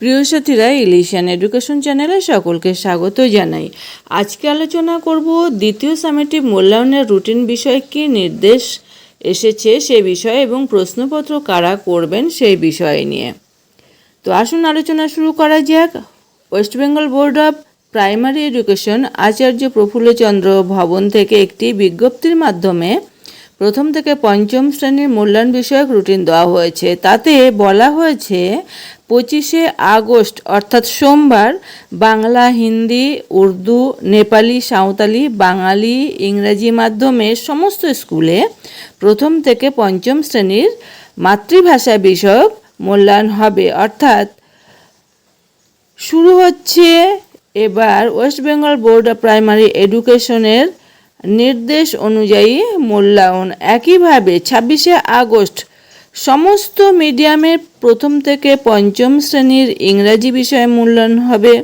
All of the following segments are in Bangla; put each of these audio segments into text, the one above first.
প্রিয় সাথীরা ইলিশিয়ান এডুকেশন চ্যানেলে সকলকে স্বাগত জানাই। আজকে আলোচনা করব দ্বিতীয় সামেটিভ মূল্যায়নের রুটিন বিষয়ে কী নির্দেশ এসেছে সে বিষয়ে এবং প্রশ্নপত্র কারা করবেন সেই বিষয় নিয়ে। তো আসুন আলোচনা শুরু করা যাক। West Bengal board of primary education Acharya Prafulla Chandra Bhavan থেকে একটি বিজ্ঞপ্তির মাধ্যমে প্রথম থেকে পঞ্চম শ্রেণির মূল্যায়ন বিষয়ক রুটিন দেওয়া হয়েছে। তাতে বলা হয়েছে পঁচিশে আগস্ট, অর্থাৎ সোমবার, বাংলা, হিন্দি, উর্দু, নেপালি, সাঁওতালি, বাঙালি, ইংরাজি মাধ্যমে সমস্ত স্কুলে প্রথম থেকে পঞ্চম শ্রেণির মাতৃভাষা বিষয়ক মূল্যায়ন হবে। অর্থাৎ শুরু হচ্ছে এবার West Bengal board of primary এডুকেশনের নির্দেশ অনুযায়ী মূল্যায়ন। একইভাবে ছাব্বিশে আগস্ট সমস্ত মিডিয়ামের প্রথম থেকে পঞ্চম শ্রেণির ইংরাজি বিষয়ে মূল্যায়ন হবে।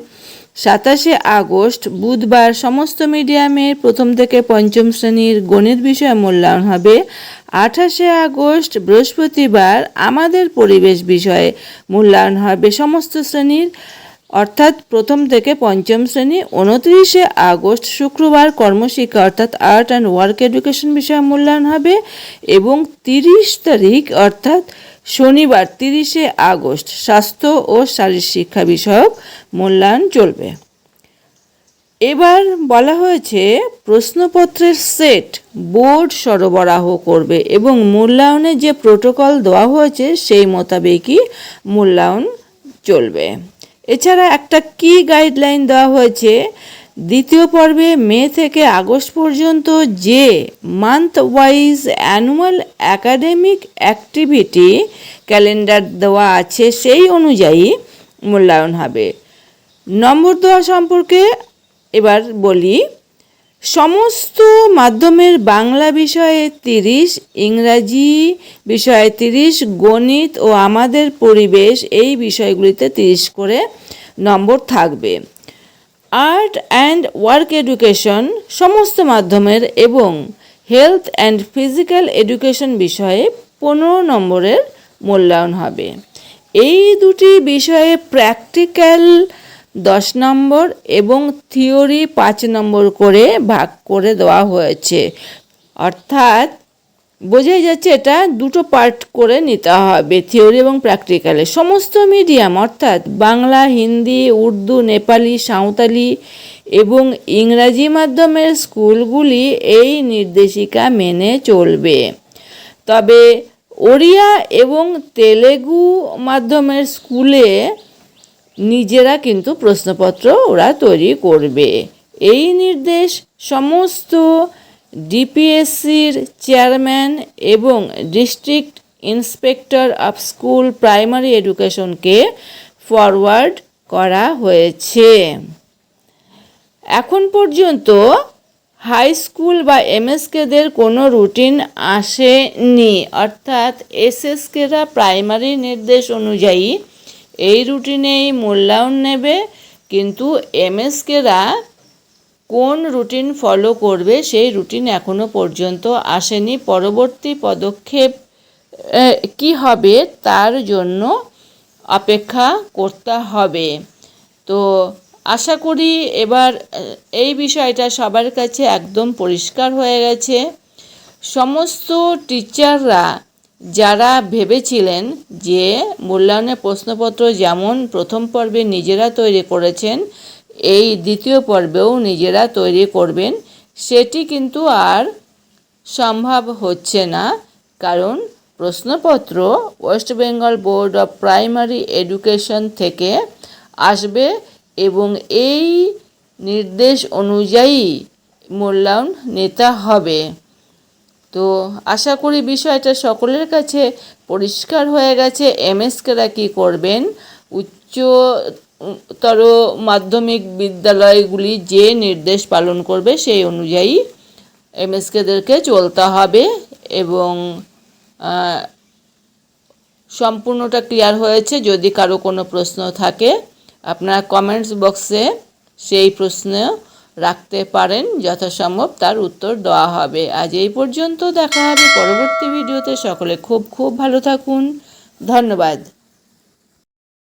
সাতাশে আগস্ট, বুধবার সমস্ত মিডিয়ামের প্রথম থেকে পঞ্চম শ্রেণির গণিত বিষয়ে মূল্যায়ন হবে। আঠাশে আগস্ট, বৃহস্পতিবার আমাদের পরিবেশ বিষয়ে মূল্যায়ন হবে সমস্ত শ্রেণির। অর্থাৎ প্রথম থেকে পঞ্চম শ্রেণি, উনত্রিশে আগস্ট শুক্রবার কর্মশিক্ষা, অর্থাৎ আর্ট অ্যান্ড ওয়ার্ক এডুকেশন বিষয়ে মূল্যায়ন হবে এবং তিরিশ তারিখ, অর্থাৎ শনিবার তিরিশে আগস্ট স্বাস্থ্য ও শারীর শিক্ষা বিষয়ক মূল্যায়ন চলবে। এবার বলা হয়েছে, প্রশ্নপত্রের সেট বোর্ড সরবরাহ করবে এবং মূল্যায়নে যে প্রোটোকল দেওয়া হয়েছে সেই মোতাবেকই মূল্যায়ন চলবে। এছাড়া একটা কি গাইডলাইন দেওয়া হয়েছে, দ্বিতীয় পর্বে মে থেকে আগস্ট পর্যন্ত যে month wise annual academic activity calendar দেওয়া আছে সেই অনুযায়ী মূল্যায়ন হবে। নম্বর দেওয়া সম্পর্কে এবার বলি সমস্ত মাধ্যমের বাংলা বিষয়ে তিরিশ, ইংরাজি বিষয়ে তিরিশ, গণিত ও আমাদের পরিবেশ এই বিষয়গুলিতে তিরিশ করে নম্বর থাকবে। আর্ট অ্যান্ড ওয়ার্ক এডুকেশন সমস্ত মাধ্যমের এবং হেলথ অ্যান্ড ফিজিক্যাল এডুকেশন বিষয়ে পনেরো নম্বরের মূল্যায়ন হবে। এই দুটি বিষয়ে প্র্যাকটিক্যাল দশ নম্বর এবং থিওরি পাঁচ নম্বর করে ভাগ করে দেওয়া হয়েছে। অর্থাৎ বোঝাই যাচ্ছে এটা দুটো পার্ট করে নিতে হবে, থিওরি এবং প্র্যাকটিক্যালে সমস্ত মিডিয়াম অর্থাৎ বাংলা, হিন্দি, উর্দু, নেপালি, সাঁওতালি এবং ইংরাজি মাধ্যমের স্কুলগুলি এই নির্দেশিকা মেনে চলবে। তবে ওড়িয়া এবং তেলেগু মাধ্যমের স্কুলে নিজেরা কিন্তু প্রশ্নপত্র ওরা তৈরি করবে। এই নির্দেশ সমস্ত ডিপিএসসির চেয়ারম্যান এবং district inspector of school primary এডুকেশনকে forward করা হয়েছে। এখন পর্যন্ত হাই স্কুল বা এমএসকেদের কোনো রুটিন আসেনি। অর্থাৎ এসএসকেরা প্রাইমারি নির্দেশ অনুযায়ী এই রুটিনেই মূল্যায়ন নেবে, কিন্তু এমএসকেরা কোন রুটিন ফলো করবে সেই রুটিন এখনও পর্যন্ত আসেনি। পরবর্তী পদক্ষেপ কি হবে তার জন্য অপেক্ষা করতে হবে। তো আশা করি এবার এই বিষয়টা সবার কাছে একদম পরিষ্কার হয়ে গেছে। সমস্ত টিচাররা যারা ভেবেছিলেন যে মূল্যায়নের প্রশ্নপত্র যেমন প্রথম পর্বে নিজেরা তৈরি করেছেন, এই দ্বিতীয় পর্বেও নিজেরা তৈরি করবেন, সেটি কিন্তু আর সম্ভব হচ্ছে না। কারণ প্রশ্নপত্র West Bengal board of primary education থেকে আসবে এবং এই নির্দেশ অনুযায়ী মূল্যায়ন নিতে হবে। তো আশা করি বিষয়টা সকলের কাছে পরিষ্কার হয়ে গেছে। এমএসকেরা কী করবেন? উচ্চতর মাধ্যমিক বিদ্যালয়গুলি যে নির্দেশ পালন করবে সেই অনুযায়ী এমএসকেদেরকে চলতে হবে এবং সম্পূর্ণটা ক্লিয়ার হয়েছে। যদি কারও কোনো প্রশ্ন থাকে, আপনারা কমেন্টস বক্সে সেই প্রশ্ন রাখতে পারেন, যথাসম্ভব তার উত্তর দেওয়া হবে। আজ এই পর্যন্ত দেখা হবে পরবর্তী ভিডিওতে। সকলে খুব খুব ভালো থাকুন। ধন্যবাদ।